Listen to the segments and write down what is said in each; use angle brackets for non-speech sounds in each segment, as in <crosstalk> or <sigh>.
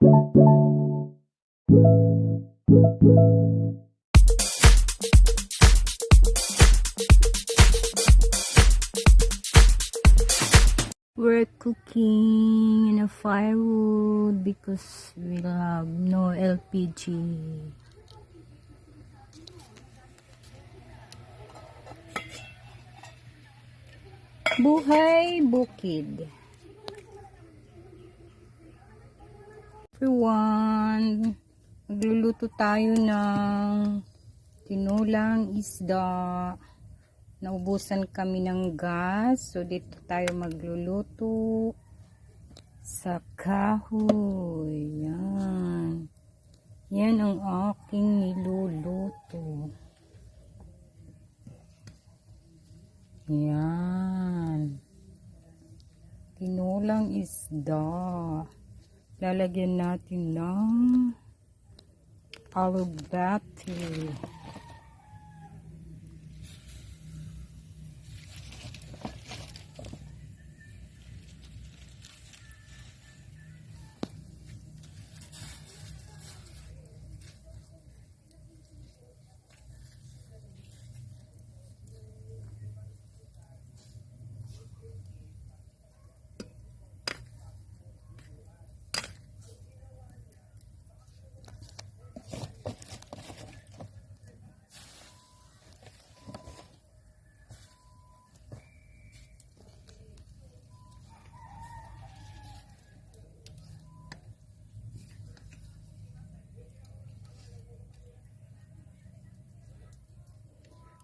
We're cooking in a firewood because we have no LPG. Buhay Bukid. Everyone, magluluto tayo ng tinulang isda. Naubusan kami ng gas, so dito tayo magluluto sa kahoy. Yan. Yan ang aking niluluto. Yan. Tinulang isda. Lalagyan natin ng alubati.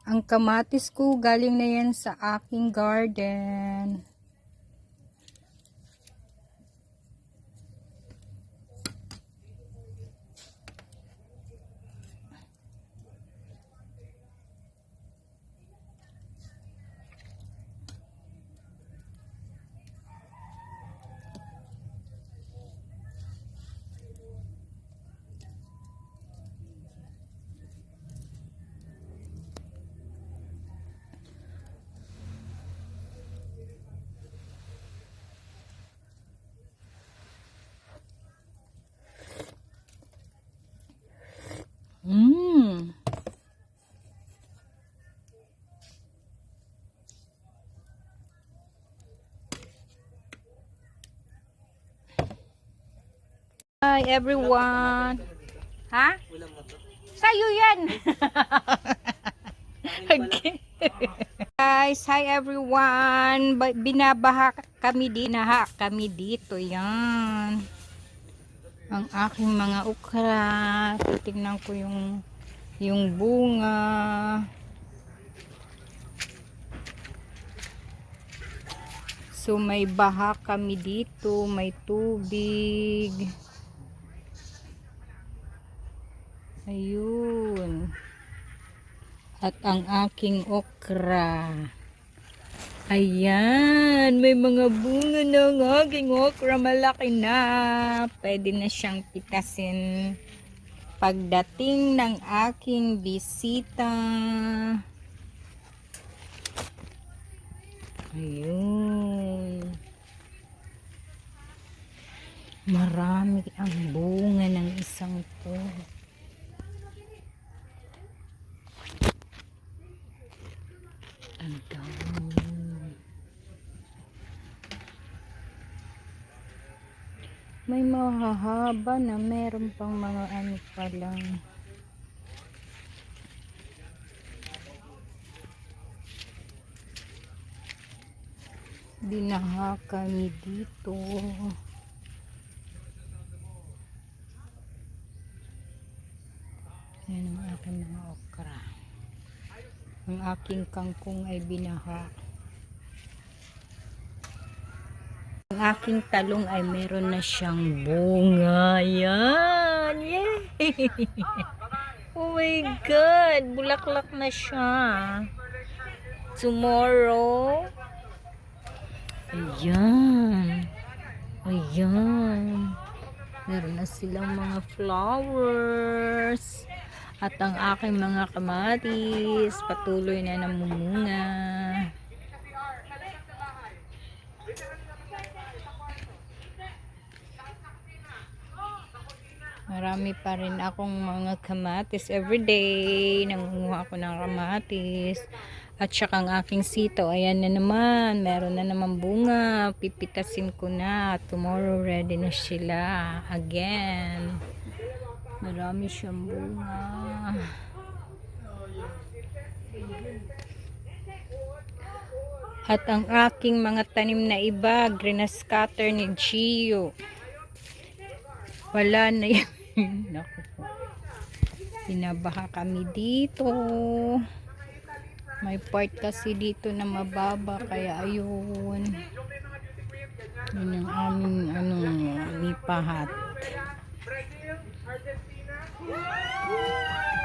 Ang kamatis ko galing na yan sa aking garden. Hi everyone. Ha? Sa'yo yan. <laughs> okay. Guys, hi everyone. Ba- Binabaha kami din, naha kami dito. Yan. Ang aking mga ukra. Titignan ko yung yung bunga. So may baha kami dito, may tubig. Ayun. At ang aking okra. Ayan, may mga bunga ng aking okra. Malaki na. Pwede na siyang pitasin. Pagdating ng aking bisita. Ayun. Marami ang bunga ng isang to. Dami. May mahahaba na meron pang mga ano pa lang. Binaha kami dito. Yan ang aking mga okra. Ang aking kangkong ay binaha. Ang aking talong ay meron na siyang bunga. Yan! Yay! <laughs> Oh my God! Bulaklak na siya. Tomorrow. Ayan. Ayan. Meron na silang mga flowers. At ang aking mga kamatis, patuloy na namumunga. Marami pa rin akong mga kamatis everyday. Nangunguha ako ng kamatis. At saka ang aking sito, ayan na naman. Meron na naman bunga. Pipitasin ko na. Tomorrow ready na sila. Again. Marami siyang bunga. At ang aking mga tanim na iba, green na scatter ni Gio. Wala na yan. <laughs> Naku po. Binabaha kami dito. May part kasi dito na mababa kaya ayun. Yun ang aming ano, lipahat. Yeah!